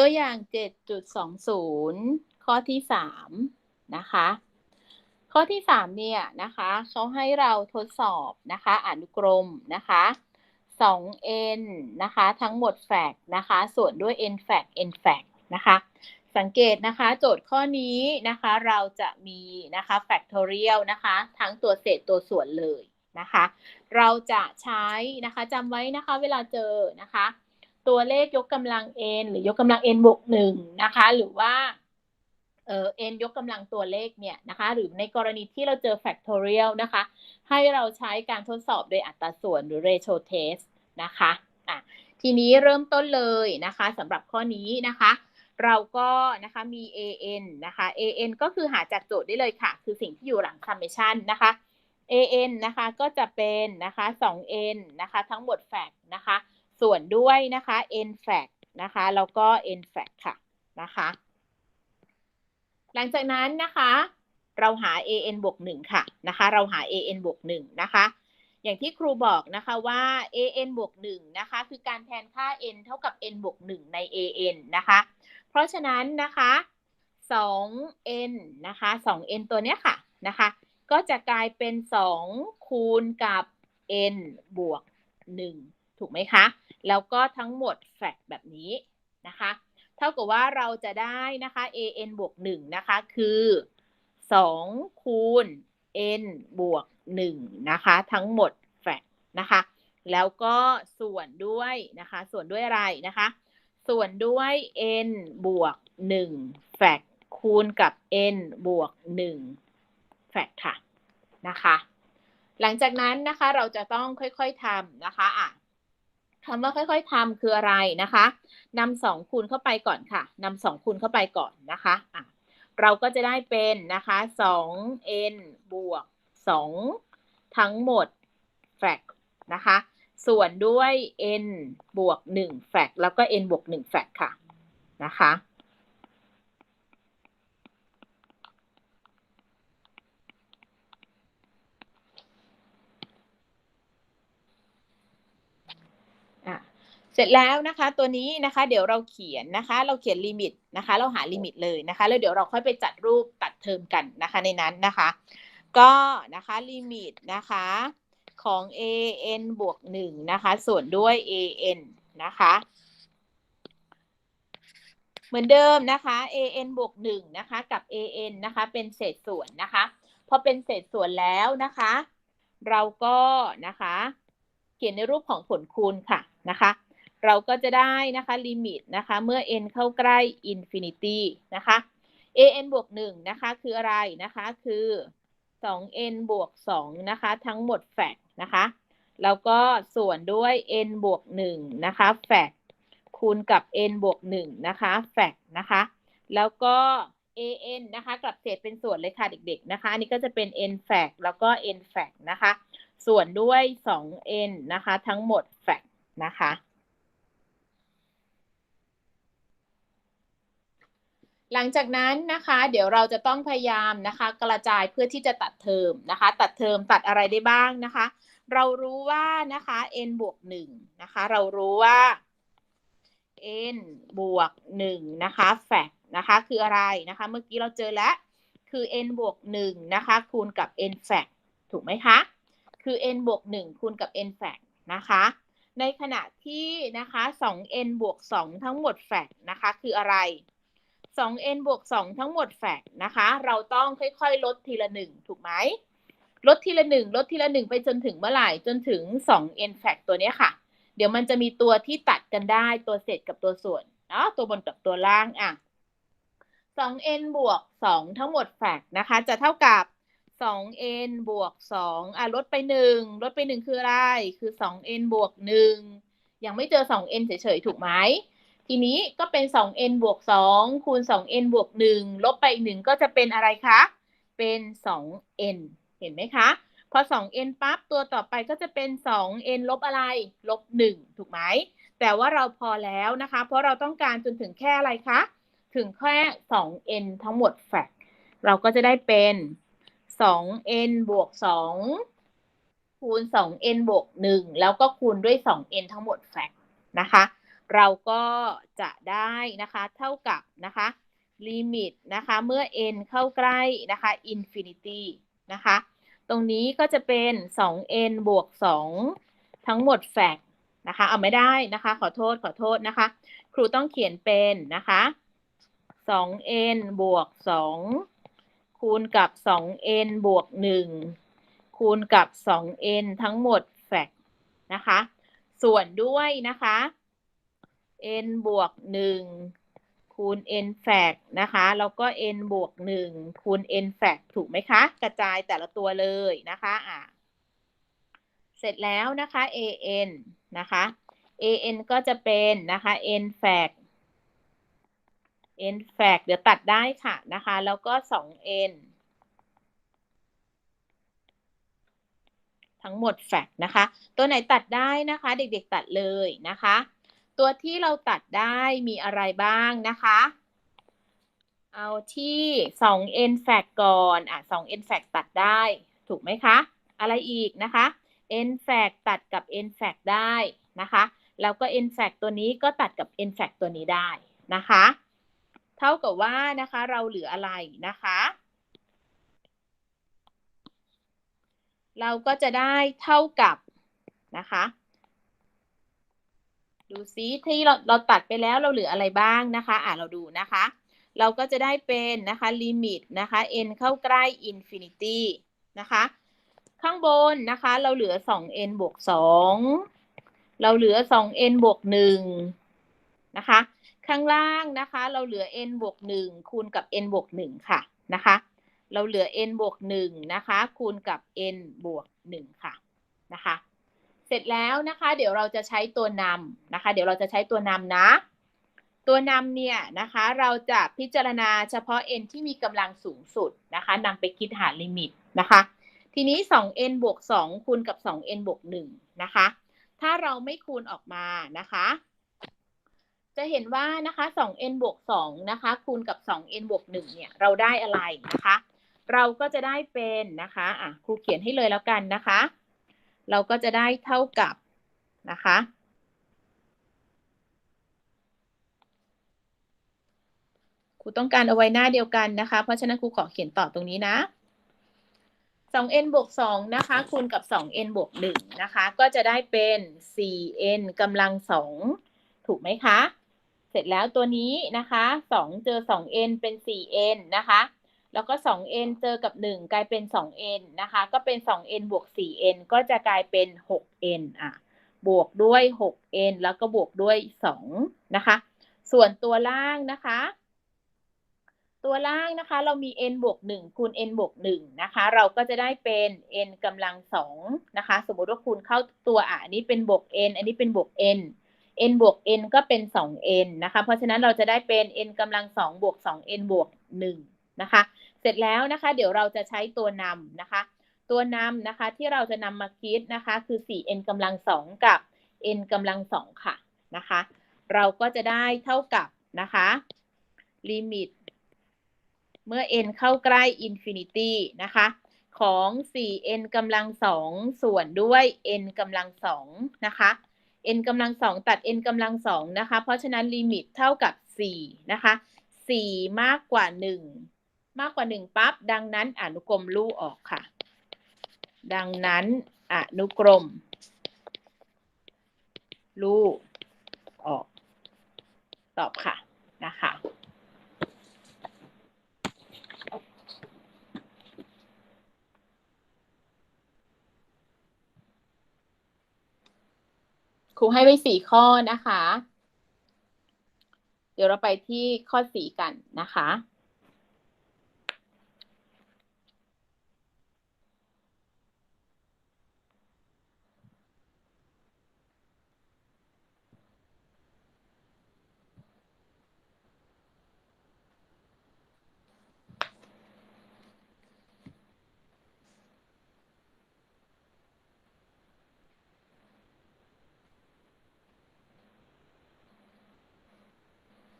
ตัวอย่าง 7.20 ข้อที่ 3 นะคะ ข้อที่ 3 เนี่ยนะคะเขาให้เราทดสอบนะคะอนุกรมนะคะ 2n นะคะทั้งหมดแฟกนะคะ ส่วนด้วย n แฟก n แฟกนะคะ สังเกตนะคะโจทย์ข้อนี้นะคะเราจะมีนะคะ factorial นะคะทั้งตัวเศษตัวส่วนเลยนะคะ เราจะใช้นะคะจำไว้นะคะเวลาเจอนะคะ ตัวเลขยกกำลัง n หรือยกกำลัง n บวกหนึ่งนะคะ หรือว่าเออ n ยกกำลังตัวเลขเนี่ยนะคะ หรือในกรณีที่เราเจอ factorial นะคะ ให้เราใช้การทดสอบโดยอัตราส่วนหรือ ratio test นะคะอะทีนี้เริ่มต้นเลยนะคะสำหรับข้อนี้นะคะ เราก็นะคะมี an นะคะ an ก็คือหาจากโจทย์ได้เลยค่ะ คือสิ่งที่อยู่หลัง summation นะคะ an นะคะก็จะเป็นนะคะ 2n นะคะ ทั้งหมดแฟกนะคะ ส่วนด้วยนะคะ n แฟกนะคะ แล้วก็ n แฟกค่ะนะคะ หลังจากนั้นนะคะ เราหา an บวก1ค่ะนะคะ เราหา an บวก1นะคะ อย่างที่ครูบอกนะคะว่า an บวก1นะคะ คือการแทนค่า n เท่ากับ n บวก1ใน an นะคะ เพราะฉะนั้นนะคะ 2n นะคะ 2n ตัวเนี้ยค่ะนะคะ ก็จะกลายเป็น 2 คูณกับ n บวก 1 ถูกไหมคะ แล้วก็ทั้งหมดแฟกแบบนี้นะคะ เท่ากับว่าเราจะได้นะคะ an บวก1นะคะ คือ2คูณ n บวก1นะคะ ทั้งหมดแฟกนะคะ แล้วก็ส่วนด้วยนะคะ ส่วนด้วยอะไรนะคะ ส่วนด้วย n บวก1แฟกคูณกับ n บวก1แฟกค่ะนะคะ หลังจากนั้นนะคะเราจะต้องค่อยๆทำนะคะอะ คำว่าค่อย ๆทำคืออะไรนะคะนำสองคูณเข้าไปก่อนค่ะนำสองคูณเข้าไปก่อนนะคะะเราก็จะได้เป็นนะคะ 2n บวก2ทั้งหมดแฟกนะคะ ส่วนด้วย n บวก1แฟกแล้วก็ n บวก1แฟกค่ะนะคะ เสร็จแล้วนะคะตัวนี้นะคะเดี๋ยวเราเขียนนะคะ เราเขียนลิมิตนะคะ เราหาลิมิตเลยนะคะ แล้วเดี๋ยวเราค่อยไปจัดรูปตัดเทอมกันนะคะในนั้นนะคะ ก็นะคะลิมิตนะคะของ an บวก1นะคะ ส่วนด้วย an นะคะ เหมือนเดิมนะคะ an บวก1นะคะ กับ an นะคะ เป็นเศษส่วนนะคะ พอเป็นเศษส่วนแล้วนะคะ เราก็นะคะ เขียนในรูปของผลคูณค่ะนะคะ เราก็จะได้นะคะลิมิตนะคะเมื่อ n เข้าใกล้ infinity นะคะ an บวก1นะคะคืออะไรนะคะคือ 2n บวก2นะคะทั้งหมดแฟกนะคะแล้วก็ส่วนด้วย n บวก1นะคะแฟกคูณกับ n บวก1นะคะแฟกนะคะแล้วก็ an นะคะกลับเศษเป็นส่วนเลยค่ะเด็กๆนะคะอันนี้ก็จะเป็น n แฟกแล้วก็ n แฟกนะคะส่วนด้วย 2n นะคะทั้งหมดแฟกนะคะ หลังจากนั้นนะคะ เดี๋ยวเราจะต้องพยายามนะคะ กระจายเพื่อที่จะตัดเทอมนะคะ ตัดเทอมตัดอะไรได้บ้างนะคะ เรารู้ว่านะคะ n บวก1นะคะ เรารู้ว่า n บวก1นะคะแฟกนะคะ คืออะไรนะคะ เมื่อกี้เราเจอแล้ว คือ n บวก1นะคะ คูณกับ n แฟกถูกไหมคะ คือ n บวก1คูณกับ n แฟกนะคะ ในขณะที่นะคะ 2n บวก2ทั้งหมดแฟกนะคะ คืออะไร 2n บวก 2 ทั้งหมดแฟกนะคะ เราต้องค่อยๆ ลดทีละ 1 ถูกไหม ลดทีละ 1 ลดทีละ 1 ไปจนถึงเมื่อไหร่ จนถึง 2n แฟกตัวนี้ค่ะ เดี๋ยวมันจะมีตัวที่ตัดกันได้ตัวเศษกับตัวส่วนเนาะตัวบนกับตัวล่างอะ 2n บวก 2 ทั้งหมดแฟกนะคะ จะเท่ากับ 2n บวก 2 อะ ลดไป 1 ลดไป 1 คืออะไร คือ 2n บวก 1 ยังไม่เจอ 2n เฉยๆ ถูกไหม ทีนี้ก็เป็น 2n บวก 2 คูณ 2n บวก 1 ลบไปอีก1ก็จะเป็นอะไรคะ เป็น 2n เห็นไหมคะ พอ 2n ปั๊บ ตัวต่อไปก็จะเป็น 2n ลบอะไร ลบ 1 ถูกไหม แต่ว่าเราพอแล้วนะคะ เพราะเราต้องการจนถึงแค่อะไรคะ ถึงแค่ 2n ทั้งหมดแฟกเราก็จะได้เป็น 2n บวก 2 คูณ 2n บวก 1 แล้วก็คูณด้วย 2n ทั้งหมดแฟกนะคะ เราก็จะได้นะคะเท่ากับนะคะลิมิตนะคะเมื่อ n เข้าใกล้นะคะ infinity นะคะตรงนี้ก็จะเป็น 2n บวก 2 ทั้งหมดแฟกนะคะเอาไม่ได้นะคะขอโทษขอโทษนะคะ ครูต้องเขียนเป็นนะคะ 2n บวก 2 คูณกับ 2n บวก 1 คูณกับ 2n ทั้งหมดแฟกนะคะ ส่วนด้วยนะคะ n บวก1คูณ n แฟกนะคะแล้วก็ n บวก1คูณ n แฟกถูกไหมคะ กระจายแต่ละตัวเลยนะคะอะเสร็จแล้วนะคะ an นะคะ an ก็จะเป็นนะคะ n แฟก n แฟกเดี๋ยวตัดได้ค่ะนะคะแล้วก็ 2n ทั้งหมดแฟกนะคะ ตัวไหนตัดได้นะคะ เด็กๆตัดเลยนะคะ ตัวที่เราตัดได้มีอะไรบ้างนะคะ เอาที่ 2n แฟกก่อนอะ 2n แฟกตัดได้ ถูกไหมคะ อะไรอีกนะคะ n แฟกตัดกับ n แฟกได้นะคะ แล้วก็ n แฟกตัวนี้ก็ตัดกับ n แฟกตัวนี้ได้นะคะ เท่ากับว่านะคะเราเหลืออะไรนะคะ เราก็จะได้เท่ากับนะคะ ดูซิที่เราเราตัดไปแล้วเราเหลืออะไรบ้างนะคะ อ่าเราดูนะคะ เราก็จะได้เป็นนะคะลิมิตนะคะ n เข้าใกล้อินฟินิตี้นะคะ ข้างบนนะคะเราเหลือ 2n บวก 2 เราเหลือ 2n บวก 1 นะคะ ข้างล่างนะคะ เราเหลือ n บวก 1 คูณกับ n บวก 1 ค่ะนะคะเราเหลือ n บวก1นะคะ คูณกับ n บวก1ค่ะ นะคะ เสร็จแล้วนะคะ เดี๋ยวเราจะใช้ตัวนำนะคะ เดี๋ยวเราจะใช้ตัวนำนะ ตัวนำเนี่ยนะคะ เราจะพิจารณาเฉพาะ n ที่มีกำลังสูงสุดนะคะนำไปคิดหาลิมิตนะคะ ทีนี้ 2n บวก 2 คูณกับ 2n บวก1นะคะ ถ้าเราไม่คูณออกมานะคะ จะเห็นว่านะคะ 2n บวก2นะคะ คูณกับ 2n บวก1เนี่ย เราได้อะไรนะคะ เราก็จะได้เป็นนะคะ อะ ครูเขียนให้เลยแล้วกันนะคะ เราก็จะได้เท่ากับนะคะ ครูต้องการเอาไว้หน้าเดียวกันนะคะ เพราะฉะนั้นครูขอเขียนต่อตรงนี้นะ 2n บวก2นะคะ คูณกับ 2n บวก1นะคะ ก็จะได้เป็น 4n กำลัง 2 ถูกไหมคะ เสร็จแล้วตัวนี้นะคะ 2 เจอ 2n เป็น 4n นะคะ แล้วก็ 2n เจอกับ 1 กลายเป็น 2n นะคะ ก็เป็น 2n บวก 4n ก็จะกลายเป็น 6n อะ บวกด้วย 6n แล้วก็บวกด้วย 2 นะคะ ส่วนตัวล่างนะคะ ตัวล่างนะคะ เรามี n บวก 1 คูณ n บวก 1 นะคะ เราก็จะได้เป็น n กำลัง 2 นะคะ สมมติว่าคูณเข้าตัวอะอันนี้เป็นบวก n อันนี้เป็นบวก n n บวก n ก็เป็น 2n นะคะ เพราะฉะนั้นเราจะได้เป็น n กำลัง 2 บวก 2n บวก 1 นะคะ เสร็จแล้วนะคะเดี๋ยวเราจะใช้ตัวนำนะคะ ตัวนำนะคะที่เราจะนำมาคิดนะคะ คือ 4n กำลัง2กับ n กำลัง2ค่ะนะคะ เราก็จะได้เท่ากับนะคะลิมิตเมื่อ n เข้าใกล้ infinity นะคะของ 4n กำลัง2ส่วนด้วย n กำลัง2นะคะ n กำลัง2ตัด n กำลัง2นะคะ เพราะฉะนั้นลิมิตเท่ากับ 4 นะคะ 4 มากกว่า 1 มากกว่า1ปั๊บดังนั้นอนุกรมลู่ออกค่ะ ดังนั้นอนุกรมลู่ออก ตอบค่ะนะคะครูให้ไว้สี่ข้อนะคะ เดี๋ยวเราไปที่ข้อสี่กันนะคะ